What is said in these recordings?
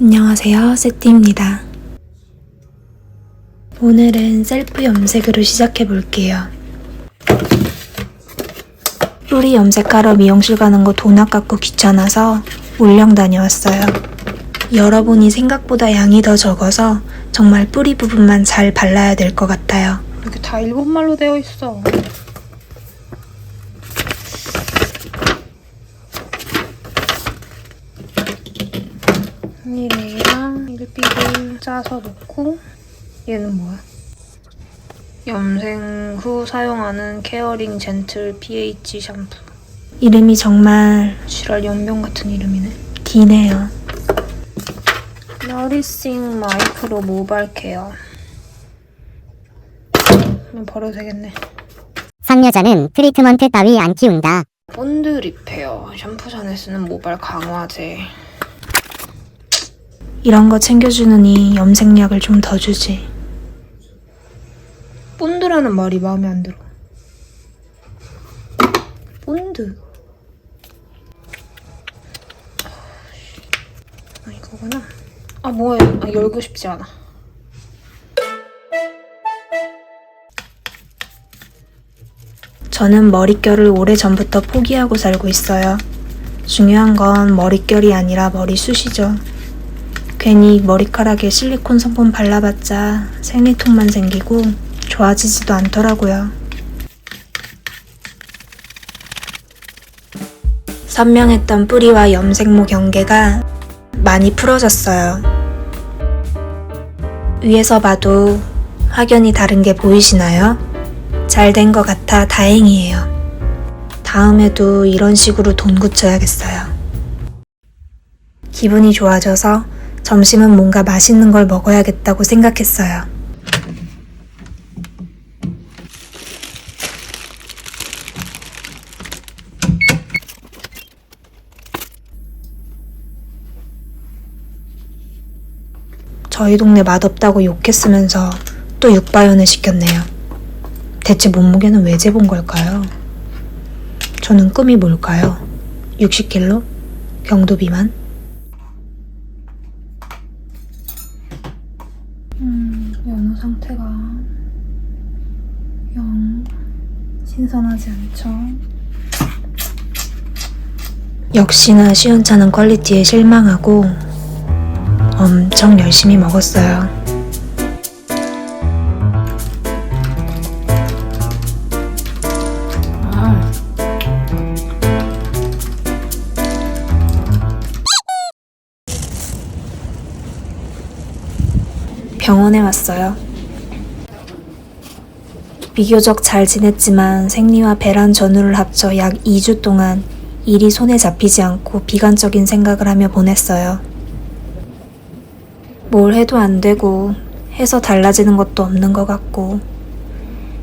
안녕하세요, 세티입니다. 오늘은 셀프 염색으로 시작해 볼게요. 뿌리 염색하러 미용실 가는 거 돈 아깝고 귀찮아서 울령 다녀왔어요. 열어보니 생각보다 양이 더 적어서 정말 뿌리 부분만 잘 발라야 될 것 같아요. 이렇게 다 일본말로 되어 있어. 이래랑 일비를 짜서 넣고 얘는 뭐야? 염색 후 사용하는 케어링 젠틀 pH 샴푸. 이름이 정말 지랄 연병 같은 이름이네. 기네요. 너리싱 마이크로 모발 케어. 이거 버려도 되겠네. 상여자는 트리트먼트 따위 안 키운다. 본드 리페어 샴푸전에 쓰는 모발 강화제. 이런 거 챙겨주느니 염색약을 좀 더 주지. 본드라는 말이 마음에 안 들어. 본드. 아 이거구나. 아 뭐야? 아, 열고 싶지 않아. 저는 머릿결을 오래전부터 포기하고 살고 있어요. 중요한 건 머릿결이 아니라 머리숱이죠. 괜히 머리카락에 실리콘 성분 발라봤자 생리통만 생기고 좋아지지도 않더라고요. 선명했던 뿌리와 염색모 경계가 많이 풀어졌어요. 위에서 봐도 확연히 다른 게 보이시나요? 잘 된 것 같아 다행이에요. 다음에도 이런 식으로 돈 굳혀야겠어요. 기분이 좋아져서 점심은 뭔가 맛있는 걸 먹어야겠다고 생각했어요. 저희 동네 맛없다고 욕했으면서 또 육바연을 시켰네요. 대체 몸무게는 왜 재본 걸까요? 저는 꿈이 뭘까요? 60kg? 경도 비만? 음, 연어 상태가 영 신선하지 않죠. 역시나 시원찮은 퀄리티에 실망하고 엄청 열심히 먹었어요. 병원에 왔어요. 비교적 잘 지냈지만 생리와 배란 전후를 합쳐 약 2주 동안 일이 손에 잡히지 않고 비관적인 생각을 하며 보냈어요. 뭘 해도 안 되고 해서 달라지는 것도 없는 것 같고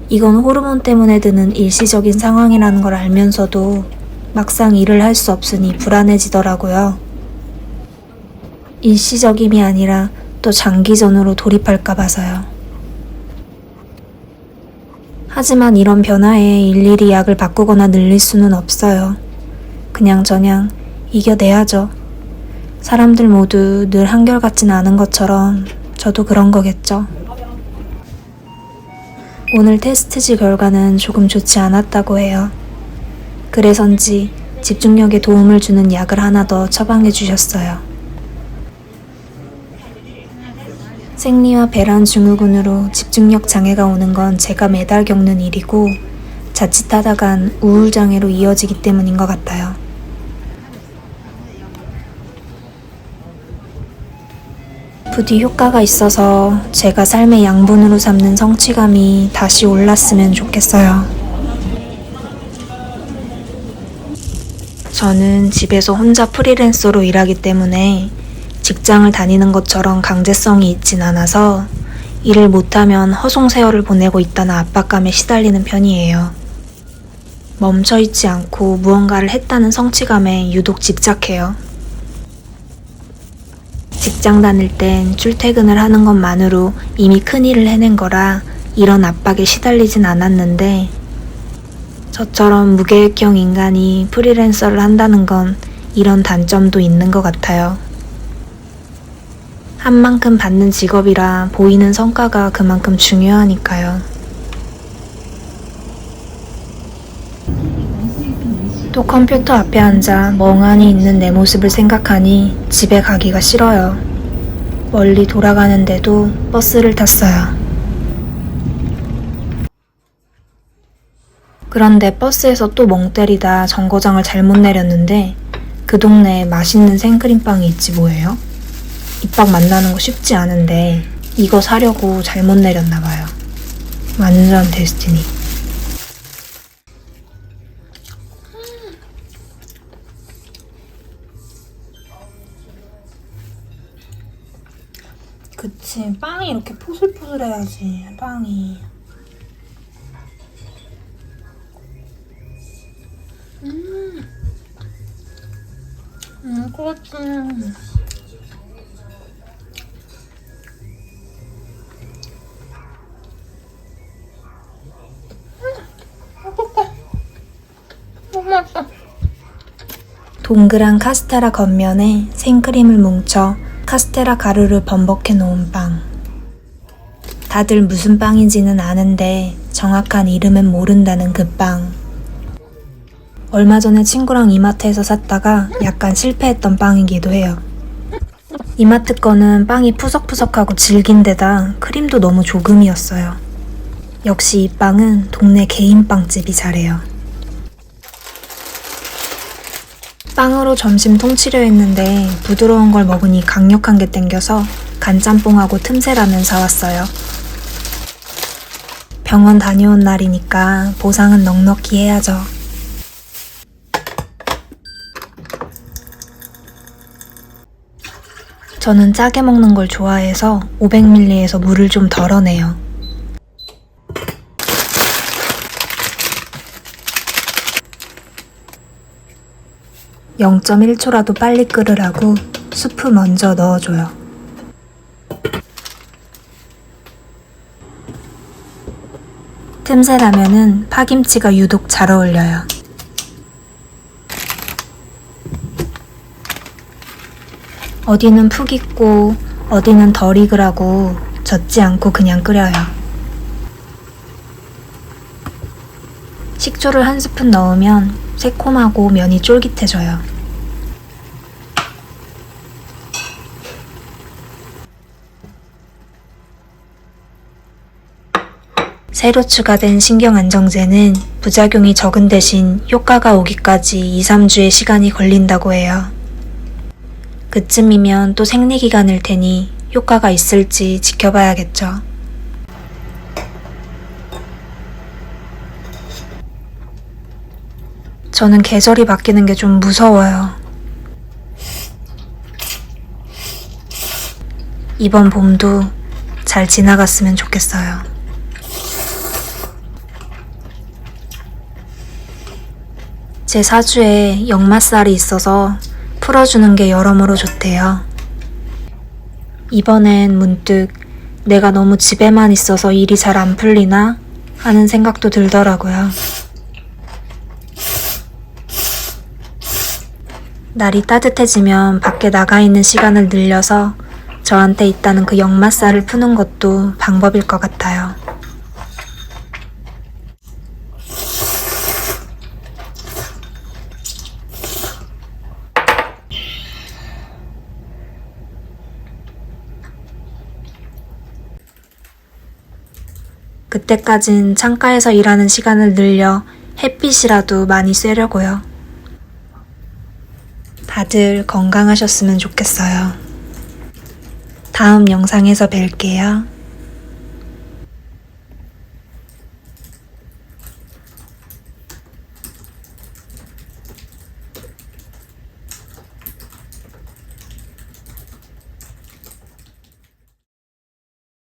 이건 호르몬 때문에 드는 일시적인 상황이라는 걸 알면서도 막상 일을 할 수 없으니 불안해지더라고요. 일시적임이 아니라 또 장기전으로 돌입할까 봐서요. 하지만 이런 변화에 일일이 약을 바꾸거나 늘릴 수는 없어요. 그냥 저냥 이겨내야죠. 사람들 모두 늘 한결같진 않은 것처럼 저도 그런 거겠죠. 오늘 테스트지 결과는 조금 좋지 않았다고 해요. 그래서인지 집중력에 도움을 주는 약을 하나 더 처방해 주셨어요. 생리와 배란 증후군으로 집중력 장애가 오는 건 제가 매달 겪는 일이고 자칫하다간 우울장애로 이어지기 때문인 것 같아요. 부디 효과가 있어서 제가 삶의 양분으로 삼는 성취감이 다시 올랐으면 좋겠어요. 저는 집에서 혼자 프리랜서로 일하기 때문에 직장을 다니는 것처럼 강제성이 있진 않아서 일을 못하면 허송세월을 보내고 있다는 압박감에 시달리는 편이에요. 멈춰있지 않고 무언가를 했다는 성취감에 유독 집착해요. 직장 다닐 땐 출퇴근을 하는 것만으로 이미 큰 일을 해낸 거라 이런 압박에 시달리진 않았는데 저처럼 무계획형 인간이 프리랜서를 한다는 건 이런 단점도 있는 것 같아요. 한 만큼 받는 직업이라 보이는 성과가 그만큼 중요하니까요. 또 컴퓨터 앞에 앉아 멍하니 있는 내 모습을 생각하니 집에 가기가 싫어요. 멀리 돌아가는데도 버스를 탔어요. 그런데 버스에서 또 멍 때리다 정거장을 잘못 내렸는데 그 동네에 맛있는 생크림빵이 있지 뭐예요? 입학 만나는 거 쉽지 않은데 이거 사려고 잘못 내렸나 봐요. 완전 데스티니. 그치 빵이 이렇게 포슬포슬해야지 빵이. 음, 그렇지. 동그란 카스테라 겉면에 생크림을 뭉쳐 카스테라 가루를 범벅해 놓은 빵. 다들 무슨 빵인지는 아는데 정확한 이름은 모른다는 그 빵. 얼마 전에 친구랑 이마트에서 샀다가 약간 실패했던 빵이기도 해요. 이마트 거는 빵이 푸석푸석하고 질긴 데다 크림도 너무 조금이었어요. 역시 이 빵은 동네 개인 빵집이 잘해요. 빵으로 점심 통치려 했는데 부드러운 걸 먹으니 강력한 게 땡겨서 간짬뽕하고 틈새라면 사왔어요. 병원 다녀온 날이니까 보상은 넉넉히 해야죠. 저는 짜게 먹는 걸 좋아해서 500ml에서 물을 좀 덜어내요. (0.1초라도) 빨리 끓으라고 수프 먼저 넣어줘요. 틈새 라면은 파김치가 유독 잘 어울려요. 어디는 푹 익고 어디는 덜 익으라고 젓지 않고 그냥 끓여요. 식초를 한 스푼 넣으면 새콤하고 면이 쫄깃해져요. 새로 추가된 신경안정제는 부작용이 적은 대신 효과가 오기까지 2, 3주의 시간이 걸린다고 해요. 그쯤이면 또 생리기간일 테니 효과가 있을지 지켜봐야겠죠. 저는 계절이 바뀌는 게 좀 무서워요. 이번 봄도 잘 지나갔으면 좋겠어요. 제 사주에 역마살이 있어서 풀어주는 게 여러모로 좋대요. 이번엔 문득 내가 너무 집에만 있어서 일이 잘 안 풀리나 하는 생각도 들더라고요. 날이 따뜻해지면 밖에 나가 있는 시간을 늘려서 저한테 있다는 그 역마살을 푸는 것도 방법일 것 같아요. 그때까진 창가에서 일하는 시간을 늘려 햇빛이라도 많이 쐬려고요. 다들 건강하셨으면 좋겠어요. 다음 영상에서 뵐게요.